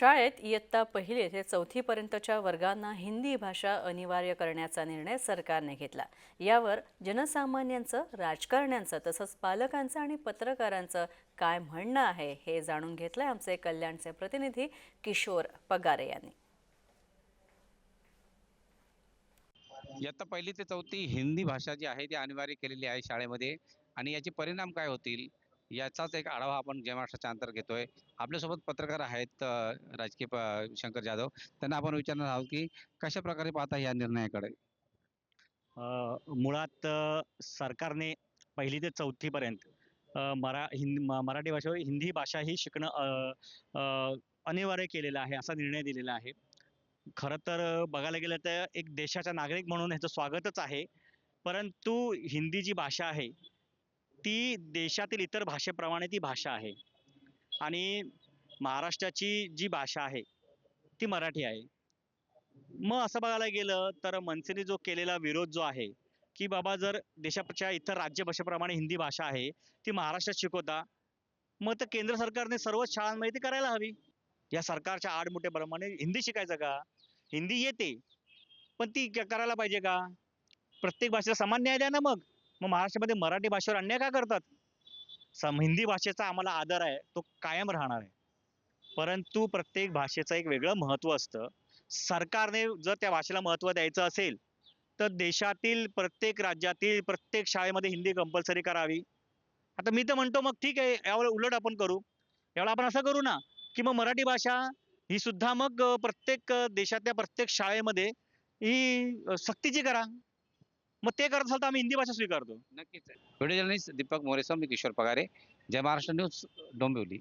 शाळेत इयत्ता पहिली ते चौथीपर्यंतच्या वर्गांना हिंदी भाषा अनिवार्य करण्याचा निर्णय सरकारने घेतला. यावर जनसामान्यांचं राजकारण्यांचं तसंच पालकांचं आणि पत्रकारांचं काय म्हणणं आहे हे जाणून घेतलंय आमचे कल्याणचे प्रतिनिधी किशोर पगारे यांनी. इयत्ता पहिली ते चौथी हिंदी भाषा जी आहे ती अनिवार्य केलेली आहे शाळेमध्ये. आणि याचे परिणाम काय होतील? याचाच एक आढावा आपण जय अंतर घेतोय. आपल्यासोबत पत्रकार आहेत राजकीय शंकर जाधव. त्यांना आपण विचारणार आहोत की कशा प्रकारे पाहता या निर्णयाकडे? मुळात सरकारने पहिली ते चौथीपर्यंत मरा हिंद मराठी भाषेवर हिंदी भाषा ही शिकणं अनिवार्य केलेलं आहे असा निर्णय दिलेला आहे. खरं तर बघायला गेलं तर एक देशाचा नागरिक म्हणून ह्याचं स्वागतच आहे. परंतु हिंदी जी भाषा आहे ती देशातील इतर भाषेप्रमाणे ती भाषा आहे. आणि महाराष्ट्राची जी भाषा आहे ती मराठी आहे. मग असं बघायला गेलं तर मनसेने जो केलेला विरोध जो आहे की बाबा जर देशाच्या इतर राज्य भाषेप्रमाणे हिंदी भाषा आहे ती महाराष्ट्रात शिकवता मग तर केंद्र सरकारने सर्वच शाळांमध्ये ती करायला हवी. या सरकारच्या आडमुठेप्रमाणे हिंदी शिकायचं का? हिंदी येते पण ती करायला पाहिजे का? प्रत्येक भाषेला समान न्याय द्या ना मग. मग महाराष्ट्रामध्ये मराठी भाषेवर अन्याय का करतात? सम हिंदी भाषेचा आम्हाला आदर आहे तो कायम राहणार आहे. परंतु प्रत्येक भाषेचं एक वेगळं महत्त्व असतं. सरकारने जर त्या भाषेला महत्त्व द्यायचं असेल तर देशातील प्रत्येक राज्यातील प्रत्येक शाळेमध्ये हिंदी कंपल्सरी करावी. आता मी तर म्हणतो मग ठीक आहे यावर उलट आपण करू. यावेळेला आपण असं करू ना की मग मराठी भाषा ही सुद्धा मग प्रत्येक देशातल्या प्रत्येक शाळेमध्ये ही सक्तीची करा. मग ते करत असाल तर आम्ही हिंदी भाषा स्वीकारतो. नक्कीच. व्हिडिओ जर्नलिस्ट दीपक मोरेसम मी किशोर पगारे जय महाराष्ट्र न्यूज डोंबिवली.